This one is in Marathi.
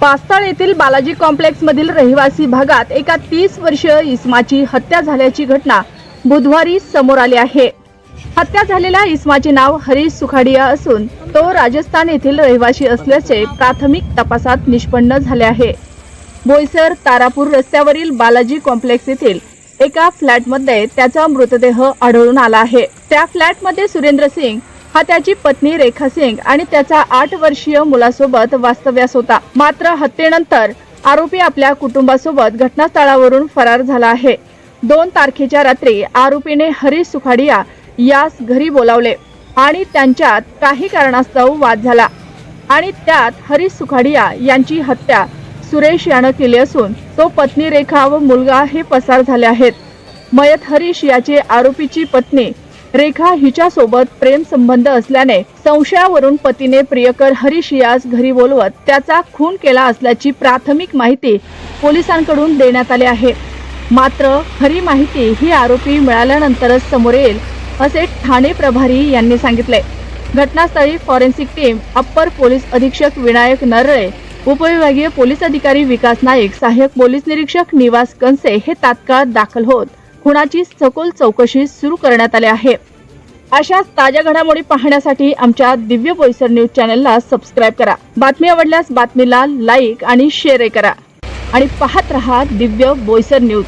पास्ताळ येथील बालाजी कॉम्प्लेक्स मधील रहिवासी भागात एका तीस वर्षीय इस्माची हत्या झाल्याची घटना बुधवारी समोर आली आहे. हत्या झालेल्या इस्माचे नाव हरीश सुखाडिया असून तो राजस्थान येथील रहिवासी असल्याचे प्राथमिक तपासात निष्पन्न झाले आहे. बोईसर तारापूर रस्त्यावरील बालाजी कॉम्प्लेक्स येथील एका फ्लॅटमध्ये त्याचा मृतदेह आढळून आला आहे. त्या फ्लॅटमध्ये सुरेंद्र सिंग हा त्याची पत्नी रेखा सिंग आणि त्याचा आठ वर्षीय मुलासोबत वास्तव्यास होता. मात्र हत्येनंतर आरोपी आपल्या कुटुंबासोबत घटनास्थळावरून फरार झाला आहे. दोन तारखेच्या रात्री आरोपीने हरीश सुखाडिया यास घरी बोलावले आणि त्यांच्यात काही कारणास्तव वाद झाला. आणि त्यात हरीश सुखाडिया यांची हत्या सुरेश यानं केली असून तो पत्नी रेखा व मुलगा हे पसार झाले आहेत. मयत हरीश याचे आरोपीची पत्नी रेखा हिच्यासोबत प्रेम संबंध असल्याने संशयावरून पतीने प्रियकर हरीश यास घरी बोलवत त्याचा खून केला असल्याची प्राथमिक माहिती पोलिसांकडून देण्यात आली आहे. मात्र खरी माहिती ही आरोपी मिळाल्यानंतरच समोर येईल असे ठाणे प्रभारी यांनी सांगितले. घटनास्थळी फॉरेन्सिक टीम अप्पर पोलीस अधीक्षक विनायक नरळे उपविभागीय पोलीस अधिकारी विकास नाईक सहाय्यक पोलीस निरीक्षक निवास कंसे हे तात्काळ दाखल होत खुणाची सखोल चौकशी सुरू करण्यात आली आहे. अशाच ताज्या घडामोडी पाहण्यासाठी आमच्या दिव्य बोईसर न्यूज चॅनलला सबस्क्राईब करा. बातमी आवडल्यास बातमीला लाईक आणि शेअरही करा. आणि पाहत रहा दिव्य बोईसर न्यूज